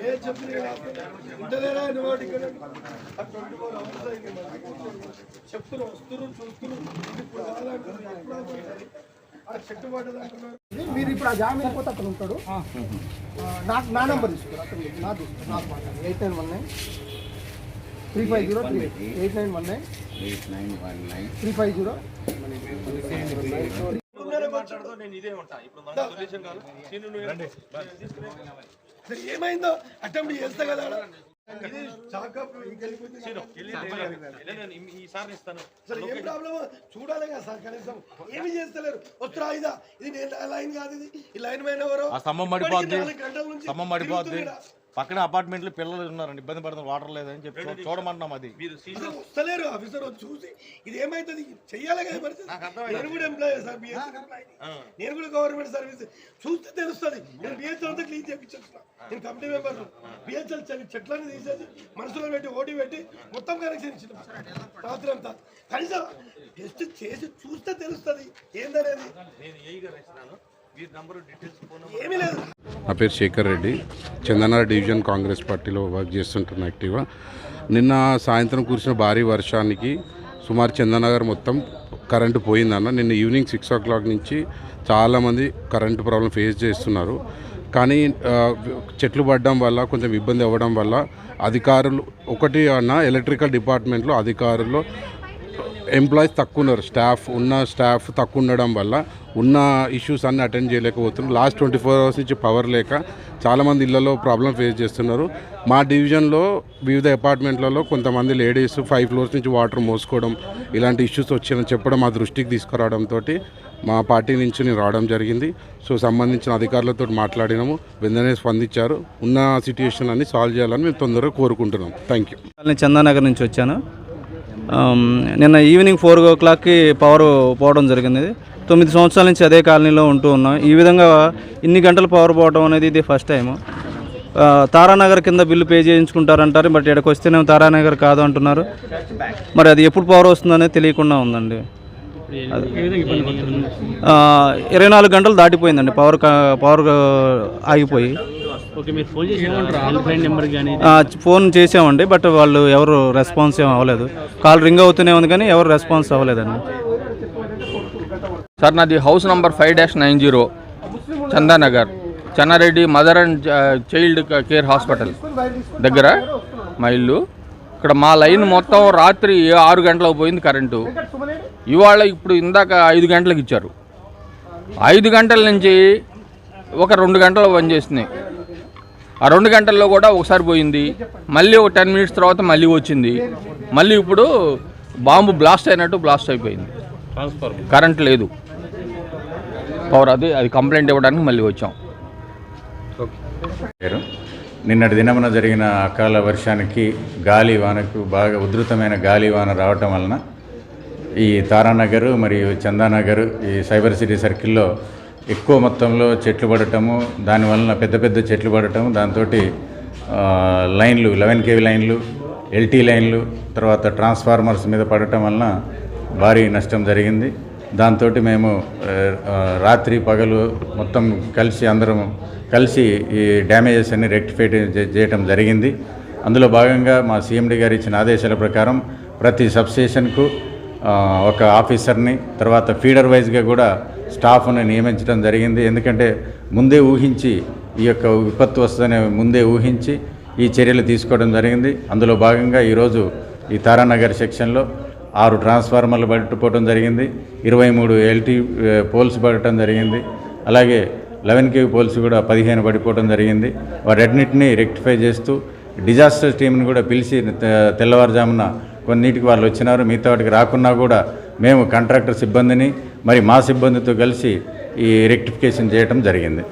ఏ చెప్పినా ఇంటలేరా నువ్వు ఇక్కడ ట్వంటీ ఫోర్ అవర్స్ అయింది చెప్తున్నారు వస్తున్నారు చూస్తున్నారు ఇప్పుడు ఆ చెట్టు మీరు ఇప్పుడు ఆ జామీన్ పోతే అతను ఉంటాడు. నా నాకు నా నెంబర్ తీసుకున్నారు అతను నా తీసుకున్నారు నాకు eight nine one nine. Three five zero three. Eight nine one nine. Eight nine one nine. Three five zero. ఏమైందో? అటెంప్ట్ చేస్తా కదా ఏం ప్రాబ్లమ్? చూడాలి కదా సార్ కనీసం. ఏమి చేస్తలేరు. వస్తురా ఇదా. నేను లైన్ కాదు ఇది. ఈ లైన్ పైన ఎవరో గంటల నుంచి పక్కన అపార్ట్మెంట్లు పిల్లలు ఉన్నారండి ఇబ్బంది పడుతున్నారు వాటర్ లేదని చెప్పి చూ- చూడమంటున్నాం అది. అసలు వస్తలేరు ఆఫీసర్ వచ్చి చూసి ఇది ఏమైతుంది చెయ్యాలి కదా మరి నేను కూడా ఎంప్లాయీ సార్ నేను కూడా గవర్నమెంట్ సర్వీస్ చూస్తే తెలుస్తుంది. నేను బిహెచ్ఎల్ అంతా క్లీన్ చేయించొచ్చిన నేను కమిటీ మెంబర్ బిహెచ్ఎల్ చెట్లని తీసేసి మనసులో పెట్టి ఓటీ పెట్టి మొత్తం కనెక్షన్ ఇచ్చిన. రాత్రి అంతా కనీసం టెస్ట్ చేసి చూస్తే తెలుస్తుంది. ఏందనేది? నేను ఇస్తున్నాను వీరి నంబర్ డీటెయిల్స్ ఫోన్ నంబర్. ఏమీ లేదు. నా పేరు శేఖర్ రెడ్డి. చందనార్ డివిజన్ కాంగ్రెస్ పార్టీలో వర్క్ చేస్తుంటున్నా యాక్టివ్గా. నిన్న సాయంత్రం కురిసిన భారీ వర్షానికి సుమారు చందనగర్ మొత్తం కరెంటు పోయిందన్న. నిన్న ఈవినింగ్ సిక్స్ ఓ క్లాక్ నుంచి చాలామంది కరెంటు ప్రాబ్లం ఫేస్ చేస్తున్నారు. కానీ చెట్లు పడడం వల్ల కొంచెం ఇబ్బంది అవ్వడం వల్ల అధికారులు ఒకటి అన్న ఎలక్ట్రికల్ డిపార్ట్మెంట్లో అధికారులు ఎంప్లాయీస్ తక్కువ ఉన్నారు స్టాఫ్ ఉన్న స్టాఫ్ తక్కువ ఉండడం వల్ల ఉన్న ఇష్యూస్ అన్ని అటెండ్ చేయలేకపోతున్నారు. లాస్ట్ ట్వంటీ ఫోర్ అవర్స్ నుంచి పవర్ లేక చాలామంది ఇళ్ళలో ప్రాబ్లం ఫేస్ చేస్తున్నారు. మా డివిజన్లో వివిధ అపార్ట్మెంట్లలో కొంతమంది లేడీస్ ఫైవ్ ఫ్లోర్స్ నుంచి వాటర్ మోసుకోవడం ఇలాంటి ఇష్యూస్ వచ్చాయని చెప్పడం మా దృష్టికి తీసుకురావడంతో మా పార్టీ నుంచి నేను రావడం జరిగింది. సో సంబంధించిన అధికారులతో మాట్లాడినాము. వెంటనే స్పందించారు. ఉన్న సిట్యుయేషన్ అన్ని సాల్వ్ చేయాలని మేము తొందరగా కోరుకుంటున్నాం. థ్యాంక్ యూ నేను చందానగర్ నుంచి వచ్చాను. నిన్న ఈవినింగ్ ఫోర్ ఓ క్లాక్కి పవర్ పోవడం జరిగింది. తొమ్మిది సంవత్సరాల నుంచి అదే కాలనీలో ఉంటూ ఉన్నాం. ఈ విధంగా ఇన్ని గంటలు పవర్ పోవడం అనేది ఇది ఫస్ట్ టైము. తారానగర్ కింద బిల్లు పే చేయించుకుంటారంటారు బట్ ఇక్కడికి వస్తేనే తారానగర్ కాదు అంటున్నారు. మరి అది ఎప్పుడు పవర్ వస్తుందనేది తెలియకుండా ఉందండి. ఇరవై నాలుగు గంటలు దాటిపోయిందండి. పవర్ కా- పవర్ ఆగిపోయి. ఓకే మీరు ఫోన్ చేసి హెల్ప్ లైన్ నెంబర్ కానీ ఆ, ఫోన్ చేసామండి బట్ వాళ్ళు ఎవరు రెస్పాన్స్ ఏం అవ్వలేదు. కాల్ రింగ్ అవుతూనే ఉంది కానీ ఎవరు రెస్పాన్స్ అవ్వలేదండి. సార్ నాది house number five dash nine zero Chandanagar Chennareddy mother and child care hospital దగ్గర మా ఇల్లు. ఇక్కడ మా లైన్ మొత్తం రాత్రి ఆరు గంటలకు పోయింది కరెంటు. ఇవాళ ఇప్పుడు ఇందాక ఐదు గంటలకు ఇచ్చారు. ఐదు గంటల నుంచి ఒక రెండు గంటలు పనిచేస్తున్నాయి ఆ రెండు గంటల్లో కూడా ఒకసారి పోయింది. మళ్ళీ ఒక టెన్ మినిట్స్ తర్వాత మళ్ళీ వచ్చింది. మళ్ళీ ఇప్పుడు బాంబు బ్లాస్ట్ అయినట్టు బ్లాస్ట్ అయిపోయింది. కరెంట్ లేదు. పవర్ అది అది కంప్లైంట్ ఇవ్వడానికి మళ్ళీ వచ్చాం. పేరు నిన్నటి దినమున జరిగిన అకాల వర్షానికి గాలి వానకు బాగా ఉధృతమైన గాలి వాన రావటం వలన ఈ తారానగర్ మరియు చందానగర్ ఈ సైబర్ సిటీ సర్కిల్లో ఎక్కువ మొత్తంలో చెట్లు పడటము దానివలన పెద్ద పెద్ద చెట్లు పడటము దాంతో లైన్లు లెవెన్ కేవీ లైన్లు ఎల్టీ లైన్లు తర్వాత ట్రాన్స్ఫార్మర్స్ మీద పడటం వలన భారీ నష్టం జరిగింది. దాంతో మేము రాత్రి పగలు మొత్తం కలిసి అందరం కలిసి ఈ డ్యామేజెస్ అన్ని రెక్టిఫై చేయటం జరిగింది. అందులో భాగంగా మా సీఎండీ గారు ఇచ్చిన ఆదేశాల ప్రకారం ప్రతి సబ్స్టేషన్కు ఒక ఆఫీసర్ని తర్వాత ఫీడర్ వైజ్గా కూడా స్టాఫ్ని నియమించడం జరిగింది. ఎందుకంటే ముందే ఊహించి ఈ యొక్క విపత్తు వస్తుందనే ముందే ఊహించి ఈ చర్యలు తీసుకోవడం జరిగింది. అందులో భాగంగా ఈరోజు ఈ తారానగర్ సెక్షన్లో ఆరు ట్రాన్స్ఫార్మర్లు పట్టుకోవడం జరిగింది. ఇరవై మూడు ఎల్టీ పోల్స్ పడటం జరిగింది. అలాగే లెవెన్ కేవీ పోల్స్ కూడా పదిహేను పడిపోవడం జరిగింది. వాటన్నిటిని రెక్టిఫై చేస్తూ డిజాస్టర్ టీంని కూడా పిలిచి తెల్లవారుజామున కొన్నిటికి వాళ్ళు వచ్చినారు మిగతా వాటికి రాకున్నా కూడా మేము కాంట్రాక్టర్ సిబ్బందిని మరి మా సిబ్బందితో కలిసి ఈ రెక్టిఫికేషన్ చేయటం జరిగింది.